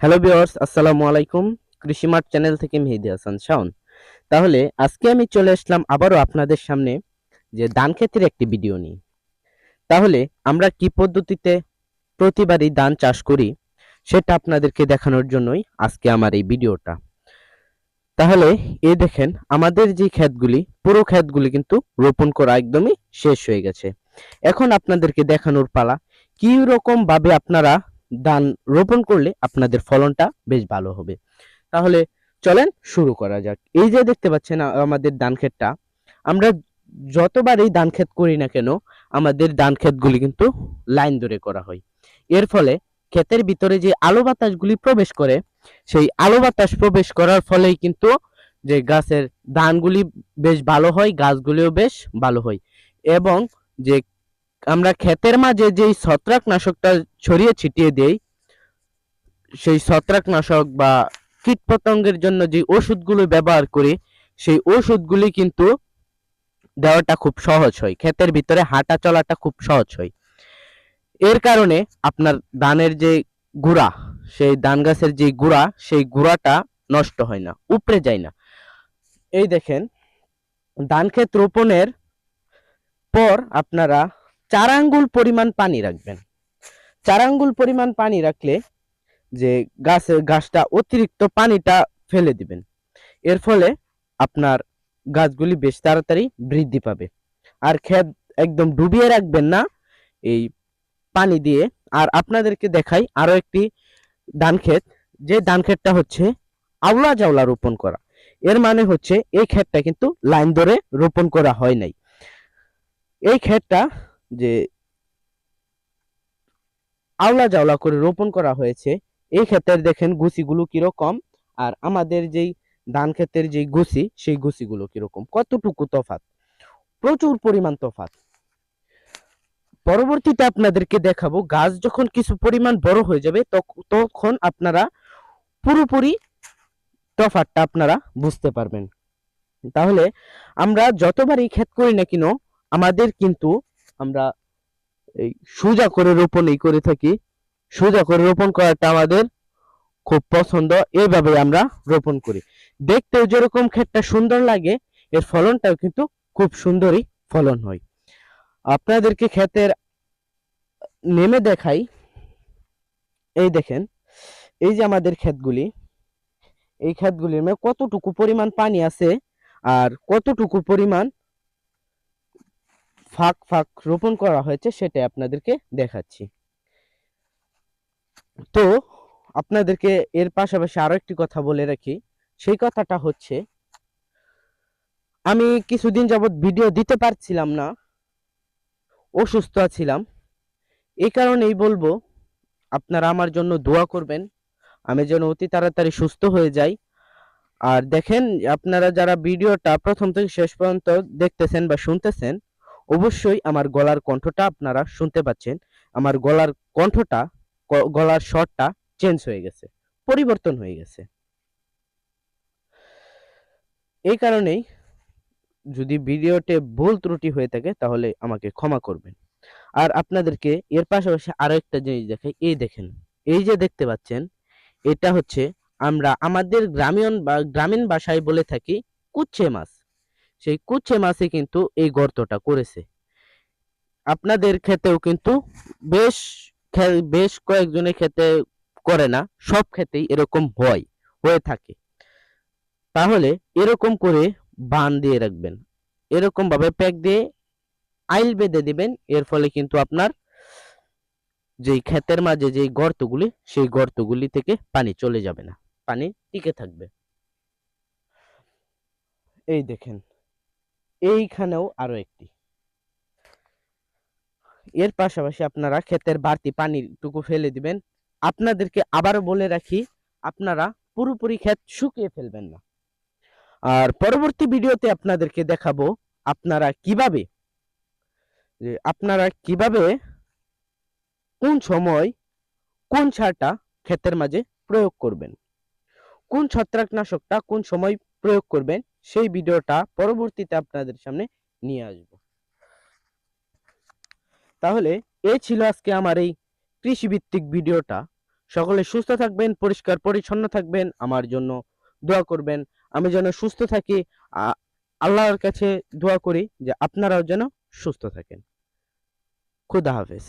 Hello viewers, আসসালামু আলাইকুম। কৃষি মার্ট চ্যানেল থেকে মেহেদি হাসান শাওন। তাহলে আজকে আমি চলে আসলাম আবারও আপনাদের সামনে যে ধান ক্ষেতের একটি ভিডিও নিয়ে। তাহলে আমরা কি পদ্ধতিতে প্রতিবারই ধান চাষ করি সেটা আপনাদেরকে দেখানোর জন্যই আজকে আমার এই ভিডিওটা। তাহলে এই দেখেন, আমাদের যে ক্ষেতগুলি, পুরো ক্ষেতগুলি কিন্তু রোপণ করা একদমই শেষ হয়ে গেছে। এখন আপনাদেরকে দেখানোর পালা, কি রকম আপনারা ধান রোপণ করলে আপনাদের ফলনটা বেশ ভালো হবে। তাহলে চলেন শুরু করা যাক। এই যে দেখতে পাচ্ছেন আমাদের ধান ক্ষেতটা, আমরা যতবার এই ধান ক্ষেত করি না কেন, আমাদের ধান ক্ষেতগুলি কিন্তু লাইন ধরে করা হয়। এর ফলে ক্ষেতের ভিতরে যে আলো বাতাসগুলি প্রবেশ করে, সেই আলো বাতাস প্রবেশ করার ফলেই কিন্তু যে গাছের ধানগুলি বেশ ভালো হয়, গাছগুলিও বেশ ভালো হয়। এবং যে আমরা ক্ষেতের মাঝে যেই ছত্রাকনাশকটা ছড়িয়ে ছিটিয়ে দেই। সেই ছত্রাকনাশক বা কীটপতঙ্গের জন্য যে ওষুধগুলো ব্যবহার করি, সেই ওষুধগুলি কিন্তু দেওয়াটা খুব সহজ হয়। ক্ষেতের ভিতরে হাঁটা চলাটা খুব সহজ হয়। এর কারণে আপনার ধানের যে গুড়া, সেই ধান গাছের যে গুড়া, সেই গুড়াটা নষ্ট হয় না, উপড়ে যায় না। এই দেখেন, ধান ক্ষেত রোপণের পর আপনারা চার আঙ্গুল পরিমাণ পানি রাখবেন। চার আঙ্গুল পরিমাণ পানি রাখলে যে গাছে গাছটা অতিরিক্ত পানিটা ফেলে দিবেন। এর ফলে আপনার গাছগুলি বেশ তাড়াতাড়ি বৃদ্ধি পাবে। আর ক্ষেত একদম ডুবিয়ে রাখবেন না, এই পানি দিয়ে। আর আপনাদেরকে দেখাই আরও একটি ধান ক্ষেত। যে ধান ক্ষেতটা হচ্ছে আওলা জাওলা রোপণ করা। এর মানে হচ্ছে এই ক্ষেতটা কিন্তু লাইন ধরে রোপণ করা হয় নাই। এই ক্ষেতটা যে আওলা জাওলা করে রোপণ করা হয়েছে। এই ক্ষেতের দেখেন গুছিগুলো কীরকম, আর আমাদের যেই ধান ক্ষেতের যেই গুছি, সেই গুছিগুলো কীরকম। কতটুকু তফাত প্রচুর পরিমাণ তফাত পরবর্তীতে আপনাদেরকে দেখাবো, গাছ যখন কিছু পরিমাণ বড় হয়ে যাবে তখ- তখন আপনারা পুরোপুরি তফাতটা আপনারা বুঝতে পারবেন। তাহলে আমরা যতবারই ক্ষেত করি না কেন, আমাদের কিন্তু আমরা এই সোজা করে রোপণ এই করে থাকি। সোজা করে রোপণ করাটা আমাদের খুব পছন্দ। এইভাবে আমরা রোপণ করি। দেখতেও যেরকম ক্ষেতটা সুন্দর লাগে, এর ফলনটাও কিন্তু খুব সুন্দরই ফলন হয়। আপনাদেরকে ক্ষেতের নেমে দেখাই। এই দেখেন, এই যে আমাদের ক্ষেতগুলি, এই ক্ষেতগুলির মধ্যে কতটুকু পরিমাণ পানি আছে আর কতটুকু পরিমাণ ফাঁক ফাঁক রোপণ করা হয়েছে সেটা আপনাদেরকে দেখাচ্ছি। তো আপনাদেরকে এর পাশাপাশি আরও একটি কথা বলে রাখি। সেই কথাটা হচ্ছে, আমি কিছুদিন যাবৎ ভিডিও দিতে পারছিলাম না, অসুস্থ ছিলাম। এই কারণেই বলব, আপনারা আমার জন্য দোয়া করবেন। আমি যেন অতি তাড়াতাড়ি সুস্থ হয়ে যাই। আর দেখেন, আপনারা যারা ভিডিওটা প্রথম থেকে শেষ পর্যন্ত দেখতেছেন বা শুনতেছেন অবশ্যই আমার গলার কণ্ঠটা আপনারা শুনতে পাচ্ছেন। আমার গলার কণ্ঠটা গলার স্বরটা চেঞ্জ হয়ে গেছে, পরিবর্তন হয়ে গেছে। এই কারণেই যদি ভিডিওতে ভুল ত্রুটি হয়ে থাকে তাহলে আমাকে ক্ষমা করবেন। আর আপনাদেরকে এর পাশাপাশি আরও একটা জিনিস দেখাই, এই দেখেন, এই যে দেখতে পাচ্ছেন, এটা হচ্ছে আমরা আমাদের গ্রামীণ বা, গ্রামীণ ভাষায় বলে থাকি কুচ্ছে মাছ। সেই কুচ্ছে মাছে কিন্তু এই গর্তটা করেছে। আপনাদের ক্ষেতেও কিন্তু বেশ বেশ কয়েকজনের ক্ষেতে করে না, সব ক্ষেতেই এরকম হয়, হয়ে থাকে। তাহলে এরকম করে বান দিয়ে রাখবেন। এরকম ভাবে প্যাক দিয়ে আইল বেঁধে দিবেন, এর ফলে কিন্তু আপনার যেই ক্ষেতের মাঝে যেই গর্তগুলি, সেই গর্তগুলি থেকে পানি চলে যাবে না, পানি টিকে থাকবে। এই দেখেন। এইখানেও আরও একটি। এর পাশাপাশি আপনারা ক্ষেতের বাড়তি পানিটুকু ফেলে দিবেন। আপনাদেরকে আবারও বলে রাখি, আপনারা পুরোপুরি ক্ষেত শুকিয়ে ফেলবেন না। আর পরবর্তী ভিডিওতে আপনাদেরকে দেখাবো, আপনারা কীভাবে আপনারা কীভাবে কোন সময় কোন সারটা ক্ষেতের মাঝে প্রয়োগ করবেন। কোন ছত্রাকনাশকটা কোন সময় প্রয়োগ করবেন সেই ভিডিওটা পরবর্তীতে আপনাদের সামনে নিয়ে আসব। তাহলে এই ছিল আজকে আমার এই কৃষিভিত্তিক ভিডিওটা। সকলে সুস্থ থাকবেন, পরিষ্কার পরিচ্ছন্ন থাকবেন, আমার জন্য দোয়া করবেন। আমি যেন সুস্থ থাকি আল্লাহর কাছে দোয়া করি যে আপনারাও যেন সুস্থ থাকেন। খুদা হাফেজ।